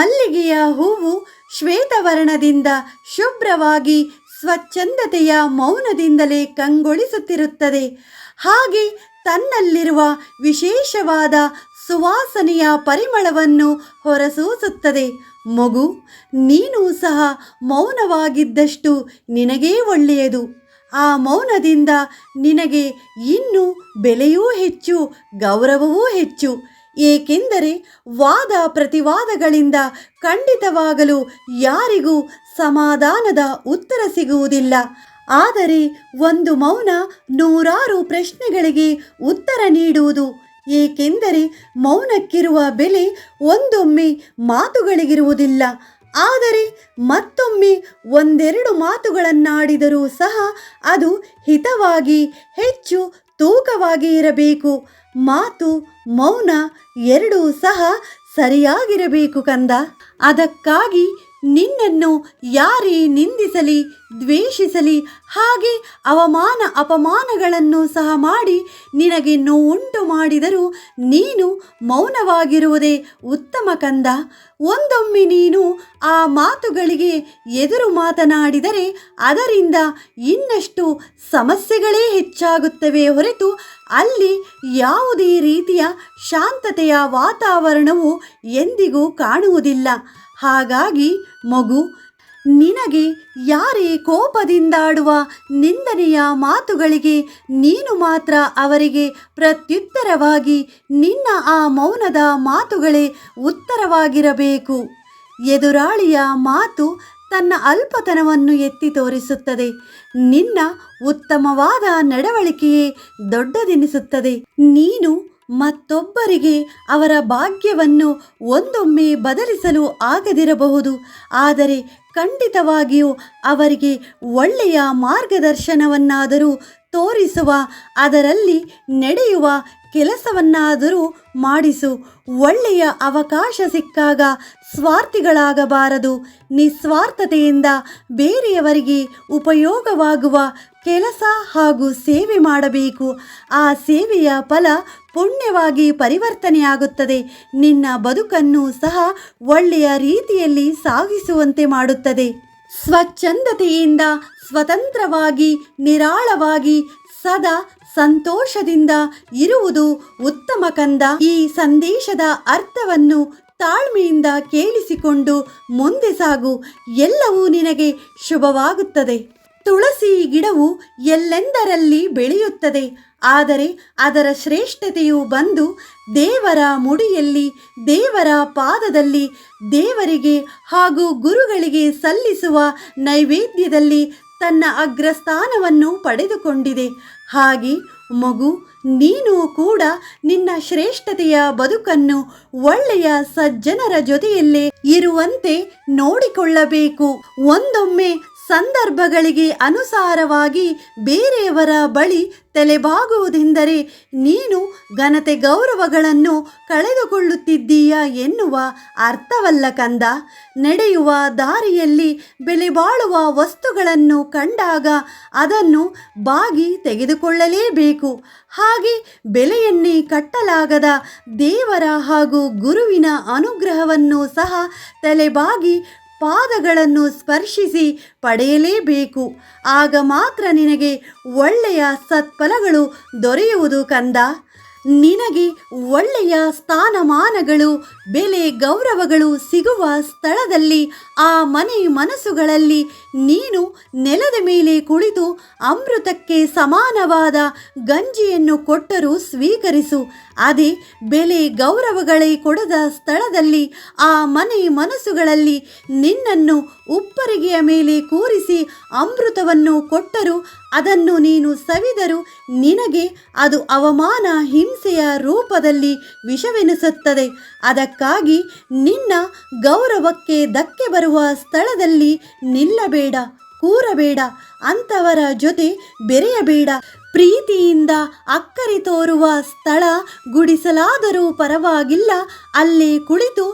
ಮಲ್ಲಿಗೆಯ ಹೂವು ಶ್ವೇತವರ್ಣದಿಂದ ಶುಭ್ರವಾಗಿ ಸ್ವಚ್ಛಂದತೆಯ ಮೌನದಿಂದಲೇ ಕಂಗೊಳಿಸುತ್ತಿರುತ್ತದೆ. ಹಾಗೆ ತನ್ನಲ್ಲಿರುವ ವಿಶೇಷವಾದ ಸುವಾಸನೆಯ ಪರಿಮಳವನ್ನು ಹೊರಸೂಸುತ್ತದೆ. ಮಗು, ನೀನು ಸಹ ಮೌನವಾಗಿದ್ದಷ್ಟು ನಿನಗೇ ಒಳ್ಳೆಯದು. ಆ ಮೌನದಿಂದ ನಿನಗೆ ಇನ್ನೂ ಬೆಲೆಯೂ ಹೆಚ್ಚು, ಗೌರವವೂ ಹೆಚ್ಚು. ಏಕೆಂದರೆ ವಾದ ಪ್ರತಿವಾದಗಳಿಂದ ಖಂಡಿತವಾಗಲು ಯಾರಿಗೂ ಸಮಾಧಾನದ ಉತ್ತರ ಸಿಗುವುದಿಲ್ಲ. ಆದರೆ ಒಂದು ಮೌನ ನೂರಾರು ಪ್ರಶ್ನೆಗಳಿಗೆ ಉತ್ತರ ನೀಡುವುದು, ಏಕೆಂದರೆ ಮೌನಕ್ಕಿರುವ ಬೆಲೆ ಒಂದೊಮ್ಮೆ ಮಾತುಗಳಿಗಿರುವುದಿಲ್ಲ. ಆದರೆ ಮತ್ತೊಮ್ಮೆ ಒಂದೆರಡು ಮಾತುಗಳನ್ನಾಡಿದರೂ ಸಹ ಅದು ಹಿತವಾಗಿ ಹೆಚ್ಚು ತೂಕವಾಗಿ ಇರಬೇಕು. ಮಾತು, ಮೌನ ಎರಡೂ ಸಹ ಸರಿಯಾಗಿರಬೇಕು ಕಂದ. ಅದಕ್ಕಾಗಿ ನಿನ್ನನ್ನು ಯಾರೇ ನಿಂದಿಸಲಿ, ದ್ವೇಷಿಸಲಿ, ಹಾಗೆ ಅವಮಾನ, ಅಪಮಾನಗಳನ್ನು ಸಹ ಮಾಡಿ ನಿನಗೆ ನೋವುಂಟು ಮಾಡಿದರೂ ನೀನು ಮೌನವಾಗಿರುವುದೇ ಉತ್ತಮ ಕಂದ. ಒಂದೊಮ್ಮೆ ನೀನು ಆ ಮಾತುಗಳಿಗೆ ಎದುರು ಮಾತನಾಡಿದರೆ ಅದರಿಂದ ಇನ್ನಷ್ಟು ಸಮಸ್ಯೆಗಳೇ ಹೆಚ್ಚಾಗುತ್ತವೆ ಹೊರತು ಅಲ್ಲಿ ಯಾವುದೇ ರೀತಿಯ ಶಾಂತತೆಯ ವಾತಾವರಣವು ಎಂದಿಗೂ ಕಾಣುವುದಿಲ್ಲ. ಹಾಗಾಗಿ ಮಗು, ನಿನಗೆ ಯಾರೇ ಕೋಪದಿಂದಾಡುವ ನಿಂದನೆಯ ಮಾತುಗಳಿಗೆ ನೀನು ಮಾತ್ರ ಅವರಿಗೆ ಪ್ರತ್ಯುತ್ತರವಾಗಿ ನಿನ್ನ ಆ ಮೌನದ ಮಾತುಗಳೇ ಉತ್ತರವಾಗಿರಬೇಕು. ಎದುರಾಳಿಯ ಮಾತು ತನ್ನ ಅಲ್ಪತನವನ್ನು ಎತ್ತಿ ತೋರಿಸುತ್ತದೆ. ನಿನ್ನ ಉತ್ತಮವಾದ ನಡವಳಿಕೆಯೇ ದೊಡ್ಡದೆನಿಸುತ್ತದೆ. ನೀನು ಮತ್ತೊಬ್ಬರಿಗೆ ಅವರ ಭಾಗ್ಯವನ್ನು ಒಂದೊಮ್ಮೆ ಬದಲಿಸಲು ಆಗದಿರಬಹುದು. ಆದರೆ ಖಂಡಿತವಾಗಿಯೂ ಅವರಿಗೆ ಒಳ್ಳೆಯ ಮಾರ್ಗದರ್ಶನವನ್ನಾದರೂ ತೋರಿಸುವ, ಅದರಲ್ಲಿ ನಡೆಯುವ ಕೆಲಸವನ್ನಾದರೂ ಮಾಡಿಸು. ಒಳ್ಳೆಯ ಅವಕಾಶ ಸಿಕ್ಕಾಗ ಸ್ವಾರ್ಥಿಗಳಾಗಬಾರದು. ನಿಸ್ವಾರ್ಥತೆಯಿಂದ ಬೇರೆಯವರಿಗೆ ಉಪಯೋಗವಾಗುವ ಕೆಲಸ ಹಾಗೂ ಸೇವೆ ಮಾಡಬೇಕು. ಆ ಸೇವೆಯ ಫಲ ಪುಣ್ಯವಾಗಿ ಪರಿವರ್ತನೆಯಾಗುತ್ತದೆ. ನಿನ್ನ ಬದುಕನ್ನು ಸಹ ಒಳ್ಳೆಯ ರೀತಿಯಲ್ಲಿ ಸಾಗಿಸುವಂತೆ ಮಾಡುತ್ತದೆ. ಸ್ವಚ್ಛಂದತೆಯಿಂದ, ಸ್ವತಂತ್ರವಾಗಿ, ನಿರಾಳವಾಗಿ, ಸದಾ ಸಂತೋಷದಿಂದ ಇರುವುದು ಉತ್ತಮ ಕಂದ. ಈ ಸಂದೇಶದ ಅರ್ಥವನ್ನು ತಾಳ್ಮೆಯಿಂದ ಕೇಳಿಸಿಕೊಂಡು ಮುಂದೆ ಸಾಗು. ಎಲ್ಲವೂ ನಿನಗೆ ಶುಭವಾಗುತ್ತದೆ. ತುಳಸಿ ಗಿಡವು ಎಲ್ಲೆಂದರಲ್ಲಿ ಬೆಳೆಯುತ್ತದೆ? ಆದರೆ ಅದರ ಶ್ರೇಷ್ಠತೆಯು ಬಂದು ದೇವರ ಮುಡಿಯಲ್ಲಿ, ದೇವರ ಪಾದದಲ್ಲಿ, ದೇವರಿಗೆ ಹಾಗೂ ಗುರುಗಳಿಗೆ ಸಲ್ಲಿಸುವ ನೈವೇದ್ಯದಲ್ಲಿ ತನ್ನ ಅಗ್ರಸ್ಥಾನವನ್ನು ಪಡೆದುಕೊಂಡಿದೆ. ಹಾಗೆ ಮಗು, ನೀನು ಕೂಡ ನಿನ್ನ ಶ್ರೇಷ್ಠತೆಯ ಬದುಕನ್ನು ಒಳ್ಳೆಯ ಸಜ್ಜನರ ಜೊತೆಯಲ್ಲೇ ಇರುವಂತೆ ನೋಡಿಕೊಳ್ಳಬೇಕು. ಒಂದೊಮ್ಮೆ ಸಂದರ್ಭಗಳಿಗೆ ಅನುಸಾರವಾಗಿ ಬೇರೆಯವರ ಬಳಿ ತಲೆಬಾಗುವುದೆಂದರೆ ನೀನು ಘನತೆ ಗೌರವಗಳನ್ನು ಕಳೆದುಕೊಳ್ಳುತ್ತಿದ್ದೀಯ ಎನ್ನುವ ಅರ್ಥವಲ್ಲ ಕಂದ. ನಡೆಯುವ ದಾರಿಯಲ್ಲಿ ಬೆಲೆ ಬಾಳುವ ವಸ್ತುಗಳನ್ನು ಕಂಡಾಗ ಅದನ್ನು ಬಾಗಿ ತೆಗೆದುಕೊಳ್ಳಲೇಬೇಕು. ಹಾಗೆ ಬೆಲೆಯನ್ನೇ ಕಟ್ಟಲಾಗದ ದೇವರ ಹಾಗೂ ಗುರುವಿನ ಅನುಗ್ರಹವನ್ನು ಸಹ ತಲೆಬಾಗಿ ಪಾದಗಳನ್ನು ಸ್ಪರ್ಶಿಸಿ ಪಡೆಯಲೇಬೇಕು. ಆಗ ಮಾತ್ರ ನಿನಗೆ ಒಳ್ಳೆಯ ಸತ್ಫಲಗಳು ದೊರೆಯುವುದು ಕಂದ. ನಿನಗೆ ಒಳ್ಳೆಯ ಸ್ಥಾನಮಾನಗಳು ಬೆಲೆ ಗೌರವಗಳು ಸಿಗುವ ಸ್ಥಳದಲ್ಲಿ, ಆ ಮನೆ ಮನಸ್ಸುಗಳಲ್ಲಿ ನೀನು ನೆಲದ ಮೇಲೆ ಕುಳಿತು ಅಮೃತಕ್ಕೆ ಸಮಾನವಾದ ಗಂಜಿಯನ್ನು ಕೊಟ್ಟರೂ ಸ್ವೀಕರಿಸು. ಅದೇ ಬೆಲೆ ಗೌರವಗಳೇ ಕೊಡದ ಸ್ಥಳದಲ್ಲಿ, ಆ ಮನೆ ಮನಸ್ಸುಗಳಲ್ಲಿ ನಿನ್ನನ್ನು ಉಪ್ಪರಿಗೆಯ ಮೇಲೆ ಕೂರಿಸಿ ಅಮೃತವನ್ನು ಕೊಟ್ಟರು. ಅದನ್ನು ನೀನು ಸವಿದರು ನಿನಗೆ ಅದು ಅವಮಾನ ಹಿಂಸೆಯ ರೂಪದಲ್ಲಿ ವಿಷವೆನಿಸುತ್ತದೆ. ಅದಕ್ಕಾಗಿ ನಿನ್ನ ಗೌರವಕ್ಕೆ ಧಕ್ಕೆ ಬರುವ ಸ್ಥಳದಲ್ಲಿ ನಿಲ್ಲಬೇಡ, ಕೂರಬೇಡ, ಅಂಥವರ ಜೊತೆ ಬೆರೆಯಬೇಡ. ಪ್ರೀತಿಯಿಂದ ಅಕ್ಕರಿ ತೋರುವ ಸ್ಥಳ ಗುಡಿಸಲಾದರೂ ಪರವಾಗಿಲ್ಲ, ಅಲ್ಲಿ ಕುಳಿತು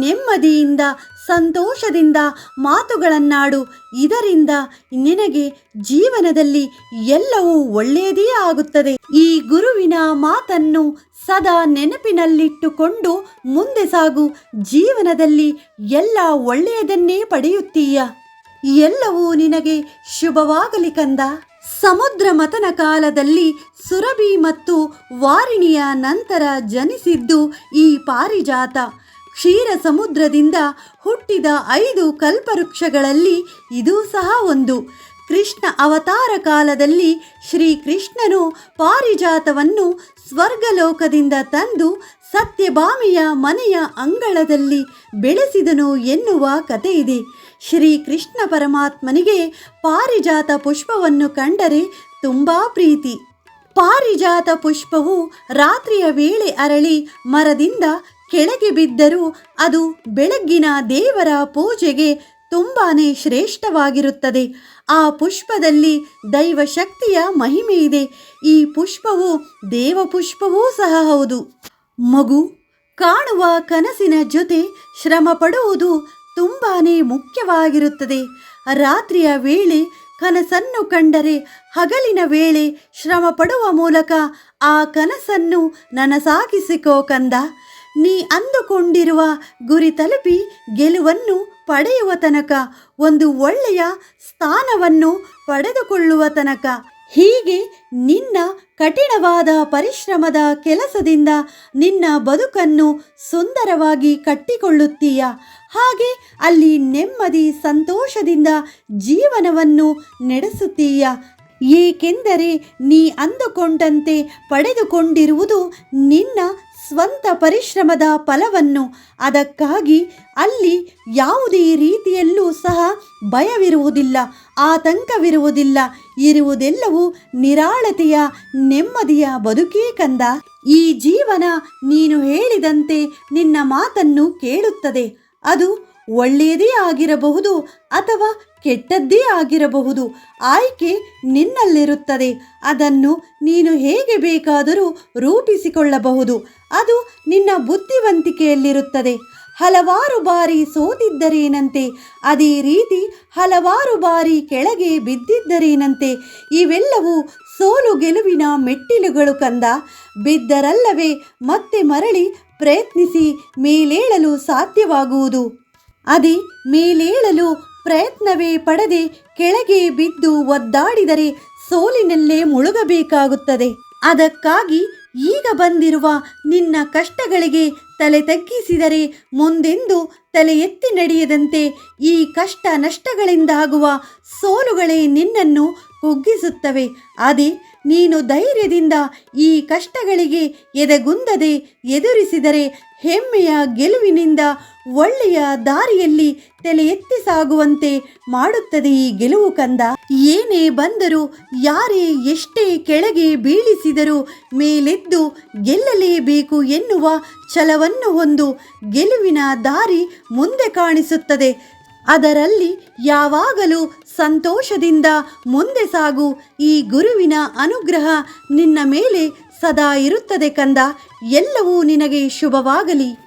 ನೆಮ್ಮದಿಯಿಂದ ಸಂತೋಷದಿಂದ ಮಾತುಗಳನ್ನಾಡು. ಇದರಿಂದ ನಿನಗೆ ಜೀವನದಲ್ಲಿ ಎಲ್ಲವೂ ಒಳ್ಳೆಯದೇ ಆಗುತ್ತದೆ. ಈ ಗುರುವಿನ ಮಾತನ್ನು ಸದಾ ನೆನಪಿನಲ್ಲಿಟ್ಟುಕೊಂಡು ಮುಂದೆ ಸಾಗು. ಜೀವನದಲ್ಲಿ ಎಲ್ಲ ಒಳ್ಳೆಯದನ್ನೇ ಪಡೆಯುತ್ತೀಯ. ಎಲ್ಲವೂ ನಿನಗೆ ಶುಭವಾಗಲಿ ಕಂದ. ಸಮುದ್ರ ಮತನ ಕಾಲದಲ್ಲಿ ಸುರಭಿ ಮತ್ತು ವಾರಿಣಿಯ ನಂತರ ಜನಿಸಿದ್ದು ಈ ಪಾರಿಜಾತ. ಕ್ಷೀರ ಸಮುದ್ರದಿಂದ ಹುಟ್ಟಿದ ಐದು ಕಲ್ಪವೃಕ್ಷಗಳಲ್ಲಿ ಇದೂ ಸಹ ಒಂದು. ಕೃಷ್ಣ ಅವತಾರ ಕಾಲದಲ್ಲಿ ಶ್ರೀಕೃಷ್ಣನು ಪಾರಿಜಾತವನ್ನು ಸ್ವರ್ಗಲೋಕದಿಂದ ತಂದು ಸತ್ಯಭಾಮಿಯ ಮನೆಯ ಅಂಗಳದಲ್ಲಿ ಬೆಳೆಸಿದನು ಎನ್ನುವ ಕಥೆಯಿದೆ. ಶ್ರೀಕೃಷ್ಣ ಪರಮಾತ್ಮನಿಗೆ ಪಾರಿಜಾತ ಪುಷ್ಪವನ್ನು ಕಂಡರೆ ತುಂಬ ಪ್ರೀತಿ. ಪಾರಿಜಾತ ಪುಷ್ಪವು ರಾತ್ರಿಯ ವೇಳೆ ಅರಳಿ ಮರದಿಂದ ಕೆಳಗೆ ಬಿದ್ದರೂ ಅದು ಬೆಳಗ್ಗಿನ ದೇವರ ಪೂಜೆಗೆ ತುಂಬಾನೇ ಶ್ರೇಷ್ಠವಾಗಿರುತ್ತದೆ. ಆ ಪುಷ್ಪದಲ್ಲಿ ದೈವಶಕ್ತಿಯ ಮಹಿಮೆ ಇದೆ. ಈ ಪುಷ್ಪವು ದೇವ ಪುಷ್ಪವೂ ಸಹ ಹೌದು. ಮಗು, ಕಾಣುವ ಕನಸಿನ ಜೊತೆ ಶ್ರಮ ಪಡುವುದು ತುಂಬಾನೇ ಮುಖ್ಯವಾಗಿರುತ್ತದೆ. ರಾತ್ರಿಯ ವೇಳೆ ಕನಸನ್ನು ಕಂಡರೆ ಹಗಲಿನ ವೇಳೆ ಶ್ರಮ ಪಡುವ ಮೂಲಕ ಆ ಕನಸನ್ನು ನನಸಾಗಿಸಿಕೋ ಕಂದ. ನೀ ಅಂದುಕೊಂಡಿರುವ ಗುರಿ ತಲುಪಿ ಗೆಲುವನ್ನು ಪಡೆಯುವ ತನಕ, ಒಂದು ಒಳ್ಳೆಯ ಸ್ಥಾನವನ್ನು ಪಡೆದುಕೊಳ್ಳುವ ತನಕ, ಹೀಗೆ ನಿನ್ನ ಕಠಿಣವಾದ ಪರಿಶ್ರಮದ ಕೆಲಸದಿಂದ ನಿನ್ನ ಬದುಕನ್ನು ಸುಂದರವಾಗಿ ಕಟ್ಟಿಕೊಳ್ಳುತ್ತೀಯ. ಹಾಗೆ ಅಲ್ಲಿ ನೆಮ್ಮದಿ, ಸಂತೋಷದಿಂದ ಜೀವನವನ್ನು ನಡೆಸುತ್ತೀಯ. ಏಕೆಂದರೆ ನೀ ಅಂದುಕೊಂಡಂತೆ ಪಡೆದುಕೊಂಡಿರುವುದು ನಿನ್ನ ಸ್ವಂತ ಪರಿಶ್ರಮದ ಫಲವನ್ನು. ಅದಕ್ಕಾಗಿ ಅಲ್ಲಿ ಯಾವುದೇ ರೀತಿಯಲ್ಲೂ ಸಹ ಭಯವಿರುವುದಿಲ್ಲ, ಆತಂಕವಿರುವುದಿಲ್ಲ. ಇರುವುದೆಲ್ಲವೂ ನಿರಾಳತೆಯ, ನೆಮ್ಮದಿಯ ಬದುಕೇ ಕಂದ. ಈ ಜೀವನ ನೀನು ಹೇಳಿದಂತೆ ನಿನ್ನ ಮಾತನ್ನು ಕೇಳುತ್ತದೆ. ಅದು ಒಳ್ಳೆಯದೇ ಆಗಿರಬಹುದು ಅಥವಾ ಕೆಟ್ಟದ್ದೇ ಆಗಿರಬಹುದು. ಆಯ್ಕೆ ನಿನ್ನಲ್ಲಿರುತ್ತದೆ. ಅದನ್ನು ನೀನು ಹೇಗೆ ಬೇಕಾದರೂ ರೂಪಿಸಿಕೊಳ್ಳಬಹುದು. ಅದು ನಿನ್ನ ಬುದ್ಧಿವಂತಿಕೆಯಲ್ಲಿರುತ್ತದೆ. ಹಲವಾರು ಬಾರಿ ಸೋತಿದ್ದರೇನಂತೆ? ಅದೇ ರೀತಿ ಹಲವಾರು ಬಾರಿ ಕೆಳಗೆ ಬಿದ್ದಿದ್ದರೇನಂತೆ? ಇವೆಲ್ಲವೂ ಸೋಲು ಗೆಲುವಿನ ಮೆಟ್ಟಿಲುಗಳು ಕಂದ. ಬಿದ್ದರಲ್ಲವೇ ಮತ್ತೆ ಮರಳಿ ಪ್ರಯತ್ನಿಸಿ ಮೇಲೇಳಲು ಸಾಧ್ಯವಾಗುವುದು. ಅದೇ ಮೇಲೇಳಲು ಪ್ರಯತ್ನವೇ ಪಡದೆ ಕೆಳಗೆ ಬಿದ್ದು ಒದ್ದಾಡಿದರೆ ಸೋಲಿನಲ್ಲೇ ಮುಳುಗಬೇಕಾಗುತ್ತದೆ. ಅದಕ್ಕಾಗಿ ಈಗ ಬಂದಿರುವ ನಿನ್ನ ಕಷ್ಟಗಳಿಗೆ ತಲೆ ತಗ್ಗಿಸಿದರೆ ಮುಂದೆಂದು ತಲೆ ಎತ್ತಿ ನಡೆಯದಂತೆ ಈ ಕಷ್ಟ ನಷ್ಟಗಳಿಂದಾಗುವ ಸೋಲುಗಳೇ ನಿನ್ನನ್ನು ಕುಗ್ಗಿಸುತ್ತವೆ. ಅದೇ, ನೀನು ಧೈರ್ಯದಿಂದ ಈ ಕಷ್ಟಗಳಿಗೆ ಎದೆಗುಂದದೆ ಎದುರಿಸಿದರೆ ಹೆಮ್ಮೆಯ ಗೆಲುವಿನಿಂದ ಒಳ್ಳೆಯ ದಾರಿಯಲ್ಲಿ ತಲೆ ಎತ್ತಿ ಸಾಗುವಂತೆ ಮಾಡುತ್ತದೆ ಈ ಗೆಲುವು ಕಂದ. ಏನೇ ಬಂದರೂ, ಯಾರೇ ಎಷ್ಟೇ ಕೆಳಗೆ ಬೀಳಿಸಿದರೂ ಮೇಲೆದ್ದು ಗೆಲ್ಲಲೇಬೇಕು ಎನ್ನುವ ಛಲವನ್ನು ಹೊಂದು ಗೆಲುವಿನ ದಾರಿ ಮುಂದೆ ಕಾಣಿಸುತ್ತದೆ. ಅದರಲ್ಲಿ ಯಾವಾಗಲೂ ಸಂತೋಷದಿಂದ ಮುಂದೆ ಸಾಗು. ಈ ಗುರುವಿನ ಅನುಗ್ರಹ ನಿನ್ನ ಮೇಲೆ ಸದಾ ಇರುತ್ತದೆ ಕಂದ. ಎಲ್ಲವೂ ನಿನಗೆ ಶುಭವಾಗಲಿ.